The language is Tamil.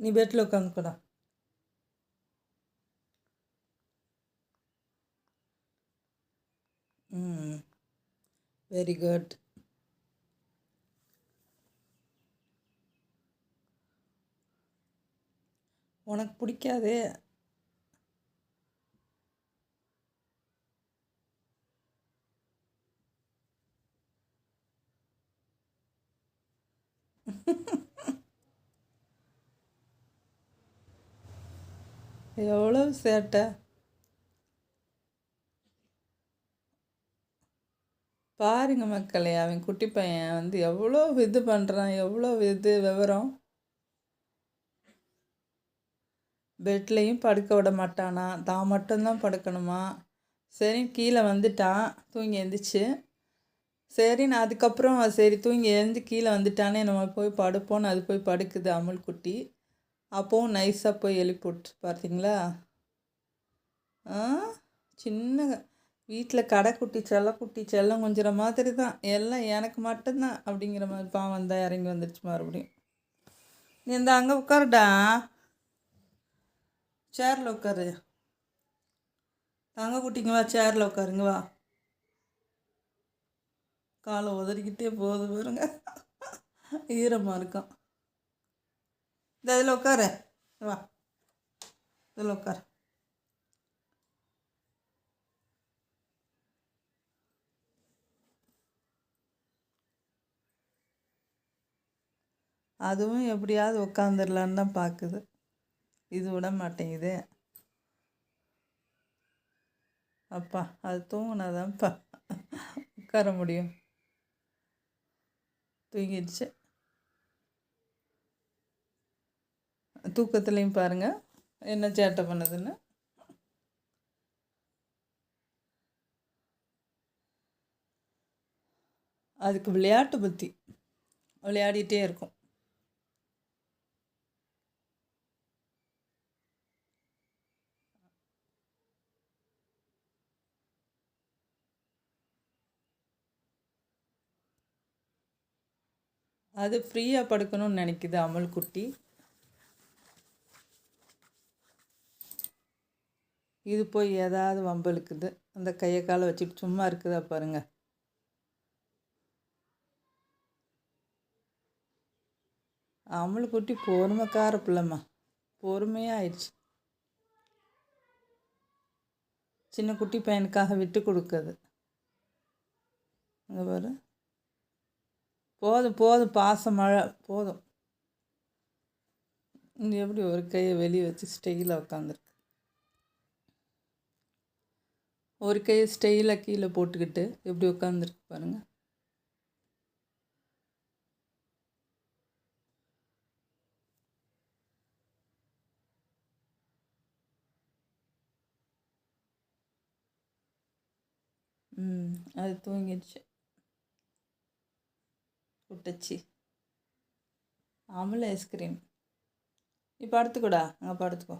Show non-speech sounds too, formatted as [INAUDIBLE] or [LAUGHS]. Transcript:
நீ பெட்டில் உட்காந்துக்கடா ம். வெரி குட் உனக்கு பிடிக்காதே? [LAUGHS] எவ்வளோ சேட்டை? பாருங்க மக்களே அவன் குட்டி பையன் வந்து எவ்வளோ இது பண்ணுறான் எவ்வளோ இது விவரம். பெட்லேயும் படுக்க விட மாட்டானா? தான் மட்டும்தான் படுக்கணுமா? சரி கீழே வந்துட்டான். தூங்கி எழுந்திரிச்சு சரி நான் அதுக்கப்புறம் சரி தூங்கி எழுந்து கீழே வந்துட்டானே நம்ம போய் படுப்போன்னு அது போய் படுக்குது அமுல் குட்டி. அப்போவும் நைஸாக போய் எழுப்பி விட்டு பார்த்தீங்களா ஆ? சின்ன வீட்டில் கடைக்குட்டி செல்லக்குட்டி செல்லம் கொஞ்சிற மாதிரி தான் எல்லாம் எனக்கு மட்டும்தான் அப்படிங்கிற மாதிரி பாவம் தான் இறங்கி வந்துடுச்சு மறுபடியும். நீ இந்த அங்கே உட்காருடா. சேரில் உட்காரு. தங்க குட்டிங்க வா சேரில் உட்காருங்க வா. காலை உதறிக்கிட்டே போகுது பாருங்க. ஈரமாக இருக்கும் இந்த இதில் உட்காரு வா. இதில் உட்காரு அதுவும் எப்படியாவது உட்காந்துடலான்னு தான் பார்க்குது இது விட மாட்டேங்குது. அப்பா அது தூங்கினாதான்ப்பா உட்கார முடியும். தூங்கிடுச்சு. தூக்கத்துலேயும் பாருங்கள் என்ன சேட்டை பண்ணுதுன்னு? அதுக்கு விளையாட்டு புத்தி விளையாடிட்டே இருக்கும். அது ஃப்ரீயாக படுக்கணும்னு நினைக்குது அமுல் குட்டி இது போய் ஏதாவது வம்பலுக்குது. அந்த கையை காலை வச்சுட்டு சும்மா இருக்குதா பாருங்கள் அமுல் குட்டி பொறுமைக்கார பிள்ளைம்மா. பொறுமையாக ஆயிடுச்சு. சின்ன குட்டி பையனுக்காக விட்டு கொடுக்குது அங்கே பாரு. போதும் போதும் பாசம் மழை போதும். இங்கே எப்படி ஒரு கையை வெளியே வச்சு ஸ்டெயிலில் உட்காந்துருக்கு ஒரு கையை ஸ்டெயிலாக கீழே போட்டுக்கிட்டு எப்படி உட்காந்துருக்கு பாருங்கள் ம் அது தூங்கிடுச்சு. குட்டச்சி அமுல் ஐஸ்கிரீம். நீ படுத்துக்கூடா. அங்கே படுத்துக்கோ.